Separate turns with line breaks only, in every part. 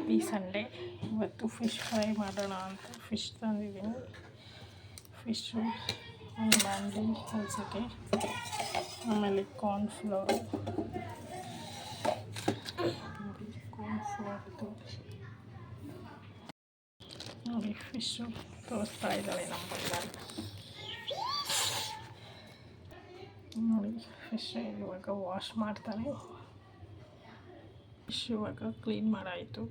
Happy Sunday ಇವತ್ತು fish fry ಮಾಡೋಣ ಅಂತ ಫಿಶ್ ತಂದಿದ್ದೀನಿ. ಫಿಶ್ಶು ಒಂದು ಬಾಂಡ್ಲಿ ಕಲ್ಸೋಕ್ಕೆ ಆಮೇಲೆ ಕಾರ್ನ್ಫ್ಲವರು ಕಾರ್ನ್ಫ್ಲವರ್ದು ನೋಡಿ ಫಿಶ್ಶು ತೋರಿಸ್ತಾ ಇದ್ದಾಳೆ ನಮ್ಮ ಬಂಗಾರ ನೋಡಿ ಫಿಶ್ ಇವಾಗ ವಾಶ್ ಮಾಡ್ತಾನೆ ಫಿಶ್ ಇವಾಗ ಕ್ಲೀನ್ ಮಾಡಾಯಿತು.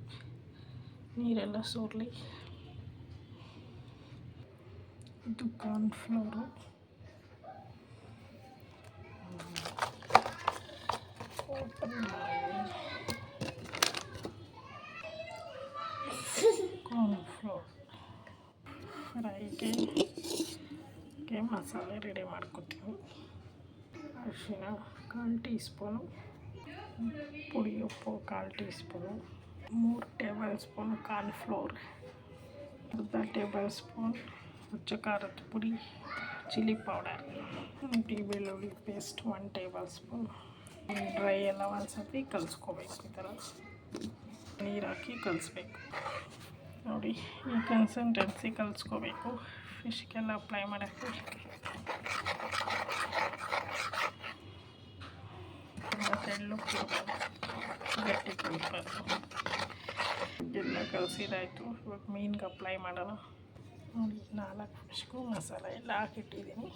ನೀರೆಲ್ಲ ಸೋರಲಿ. ಇದು ಕಾರ್ನ್ಫ್ಲವರು ಓಪನ್ ಕಾರ್ನ್ ಕಾರ್ನ್ಫ್ಲೋರ್ ಫ್ರೈಗೆ ಮಸಾಲೆ ರೆಡಿ ಮಾಡ್ಕೊತೀವಿ ಅರಿಶಿನ ಕಾಲು ಟೀ ಸ್ಪೂನು ಪುಡಿ, ಉಪ್ಪು, ಕಾಲು ಟೀ ಸ್ಪೂನು ಮೂರು ಟೇಬಲ್ ಸ್ಪೂನ್ ಕಾರ್ನ್ಫ್ಲೋರ್, ಅರ್ಧ ಟೇಬಲ್ ಸ್ಪೂನ್ ಅಚ್ಚ ಖಾರದ ಪುಡಿ, ಚಿಲ್ಲಿ ಪೌಡರ್ ಟೀ ಬೆಳ್ಳುಳ್ಳಿ paste one tablespoon dry ಎಲ್ಲ ಒಂದು ಕಲಿಸ್ಕೋಬೇಕು ಈ ಥರ. ನೀರು ಹಾಕಿ ಕಲಿಸ್ಬೇಕು. ನೋಡಿ, ಈ ಕನ್ಸಿಸ್ಟೆನ್ಸಿ ಕಲಿಸ್ಕೋಬೇಕು. ಫಿಶ್ಗೆಲ್ಲ ಅಪ್ಲೈ ಮಾಡೋಕ್ಕೆ. ತೆಳ್ಳು ಗಟ್ಟಿ ಎಲ್ಲ ಕಲಸಿದಾಯಿತು ಇವಾಗ ಮೀನ್ಗೆ ಅಪ್ಲೈ ಮಾಡೋಣ ನಾಲ್ಕು ಫಿಶ್ಗೂ ಮಸಾಲ ಎಲ್ಲ ಹಾಕಿಟ್ಟಿದ್ದೀನಿ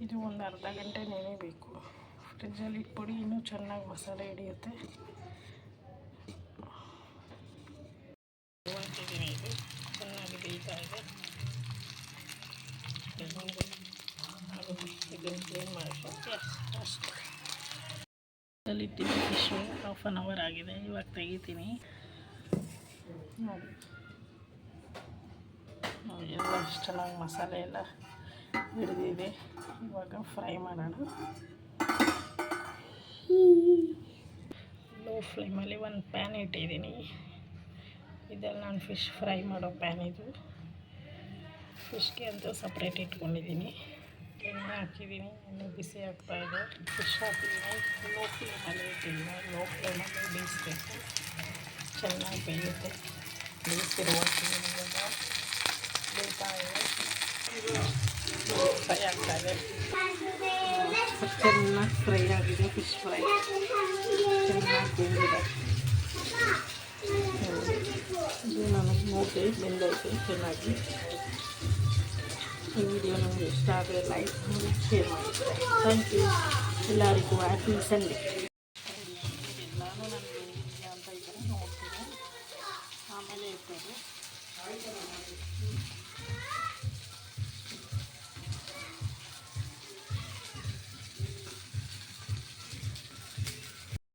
ಇದು ಒಂದು ಅರ್ಧ ಗಂಟೆ ನೆನೆಯಬೇಕು ಫ್ರಿಜ್ಜಲ್ಲಿ ಇಟ್ಬಿಡಿ ಇನ್ನೂ ಚೆನ್ನಾಗಿ ಮಸಾಲೆ ಹಿಡಿಯುತ್ತೆ ಚೆನ್ನಾಗಿ ಬೇಯ್ತಾ ಇದೆ ಇದನ್ನು ಅಷ್ಟೇ ಇಟ್ಟಿದ್ದು ಫಿಶು ಹಾಫ್ ಆನ್ ಅವರ್ ಆಗಿದೆ, ಇವಾಗ ತೆಗಿತೀನಿ. ನೋಡಿ ಎಲ್ಲ ಚೆನ್ನಾಗಿ ಮಸಾಲೆ ಎಲ್ಲ ಹಿಡಿದಿದೆ. ಇವಾಗ ಫ್ರೈ ಮಾಡೋಣ. ಲೋ ಫ್ಲೇಮಲ್ಲಿ ಒಂದು ಪ್ಯಾನ್ ಇಟ್ಟಿದ್ದೀನಿ. ಇದೆಲ್ಲ ನಾನು ಫಿಶ್ ಫ್ರೈ ಮಾಡೋ ಪ್ಯಾನ್ ಇದು. ಫಿಶ್ಗೆ ಅಂತ ಸಪ್ರೇಟ್ ಇಟ್ಕೊಂಡಿದ್ದೀನಿ. ಎಣ್ಣೆ ಹಾಕಿದ್ದೀನಿ ಎಣ್ಣೆ ಬಿಸಿ ಆಗ್ತಾ ಇದೆ. ಫಿಶ್ ಹಾಕಿದ್ದೀನಿ ಲೋ ಫ್ಲೇಮಲ್ಲಿ ಇಟ್ಟಿದ್ದೀನಿ ಲೋ ಫ್ಲೇಮಲ್ಲಿ ಬೇಯಿಸ್ಬೇಕು ಚೆನ್ನಾಗಿ ಬೇಯುತ್ತೆ ಬೇಯಿಸಿರುವ ಬೇಯ್ತಾ ಇದೆ. ಫ್ರೈ ಆಗ್ತಾ ಇದೆ. ಚೆನ್ನಾಗಿ ಫ್ರೈ ಆಗಿದೆ ಫಿಶ್ ಫ್ರೈ ಚೆನ್ನಾಗಿ ಬೆಂದಿದೆ ಇದು ನನಗೆ ನೋಡಿ ಬೆಂದೈತೆ ಚೆನ್ನಾಗಿ. ಈ ವಿಡಿಯೋ ನಮಗೆ ಇಷ್ಟ ಲೈಕ್ ಮಾಡಿ ಶೇರ್ ಥ್ಯಾಂಕ್ ಯು ಎಲ್ಲರಿಗೂ ಹ್ಯಾಪಿ ಸಂಡೇ ಅಂತ ಥರ ನೋಡ್ತೀನಿ ಆಮೇಲೆ ಇರ್ತದೆ.